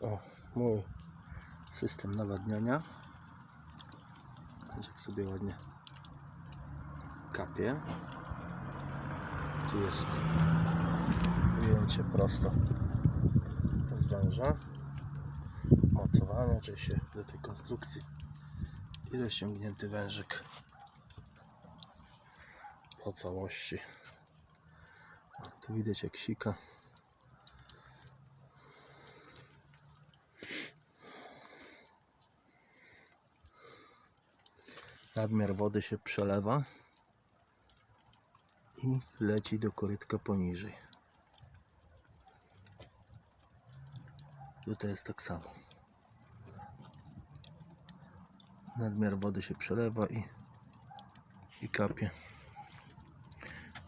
O, mój system nawadniania. Jak sobie ładnie kapie. Tu jest wyjęcie prosto z węża. Mocowanie, czyli się do tej konstrukcji i rozciągnięty wężyk po całości. Tu widać jak sika. Nadmiar wody się przelewa i leci do korytka poniżej. Tutaj jest tak samo. Nadmiar wody się przelewa i, i kapie.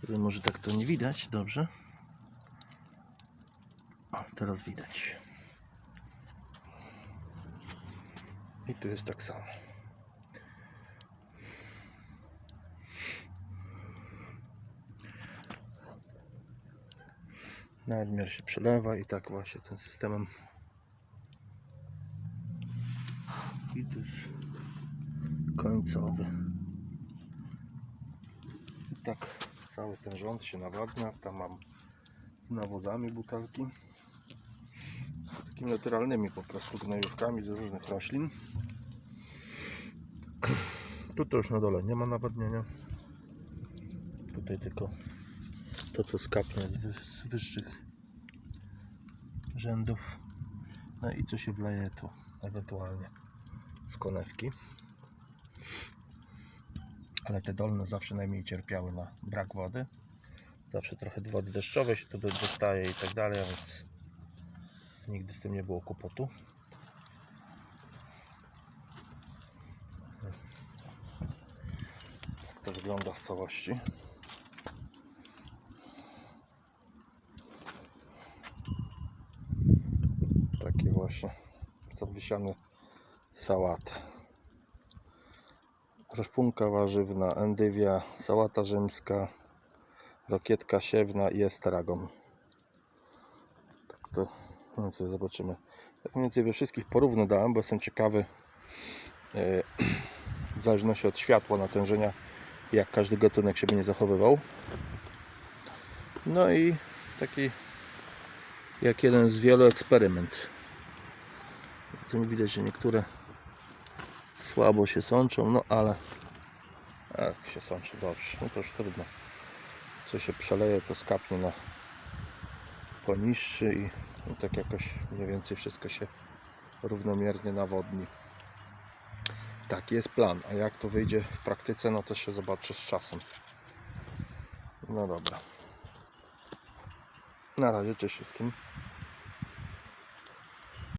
Tutaj może tak to nie widać, dobrze. O, teraz widać. I tu jest tak samo. Nadmiar się przelewa i tak właśnie tym systemem. I to jest końcowy. I tak cały ten rząd się nawadnia. Tam mam z nawozami butelki. Takimi naturalnymi po prostu gnojówkami z różnych roślin. Tutaj już na dole nie ma nawadniania. Tutaj tylko to co skapnie z, wy- z wyższych rzędów. No i co się wleje tu ewentualnie z konewki. Ale te dolne zawsze najmniej cierpiały na brak wody. Zawsze trochę wody deszczowej się tu do- dostaje i tak dalej, więc nigdy z tym nie było kłopotu. Tak to wygląda w całości. Takie właśnie zawysiane sałaty. Rozpunka warzywna, endywia, sałata rzymska, rokietka siewna i estragon. Tak to więcej zobaczymy. Tak mniej więcej we wszystkich porówno dałem, bo jestem ciekawy e, w zależności od światła, natężenia jak każdy gatunek się będzie zachowywał. No i taki jak jeden z wielu eksperyment. Mi widać, że niektóre słabo się sączą, no ale ach, się sączą dobrze, no to już trudno. Co się przeleje, to skapnie na poniższy i, tak jakoś mniej więcej wszystko się równomiernie nawodni. Taki jest plan, a jak to wyjdzie w praktyce, no to się zobaczy z czasem. No dobra. Na razie, cześć wszystkim.